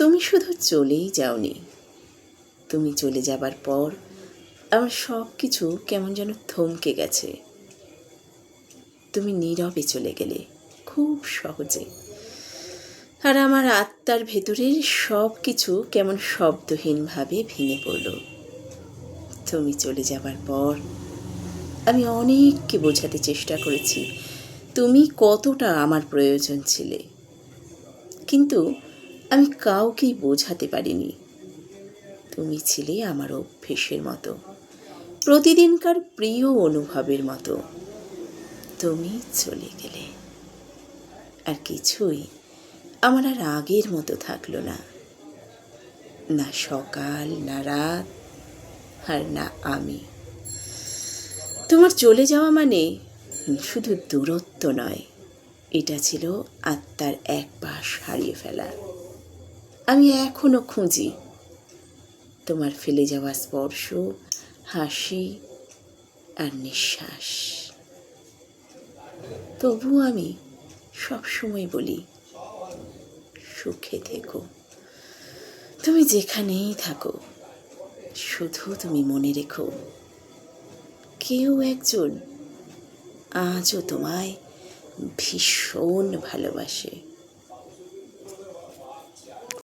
তুমি শুধু চলেই যাওনি। তুমি চলে যাবার পর আমার সব কিছু কেমন যেন থমকে গেছে। তুমি নীরবে চলে গেলে, খুব সহজে। আর আমার আত্মার ভেতরের সব কিছু কেমন শব্দহীনভাবে ভেঙে পড়ল। তুমি চলে যাবার পর আমি অনেককে বোঝাতে চেষ্টা করেছি, তুমি কতটা আমার প্রয়োজন ছিলে। কিন্তু আমি কাউকেই বোঝাতে পারিনি। তুমি ছিলে আমার অভ্যেসের মতো, প্রতিদিনকার প্রিয় অনুভবের মতো। তুমি চলে গেলে। আর কিছুই আমার আর আগের মতো থাকল না। না সকাল, না রাত, আর না আমি। তোমার চলে যাওয়া মানে শুধু দূরত্ব নয়, এটা ছিল আত্মার এক পাশ হারিয়ে ফেলা। আমি এখনও খুঁজি। তোমার ফেলে যাওয়া স্পর্শ, হাসি আর নিঃশ্বাস। তবু আমি সবসময় বলি, সুখে থেকো। তুমি যেখানেই থাকো, শুধু তুমি মনে রেখো, কেউ একজন আজও তোমায় ভীষণ ভালোবাসে।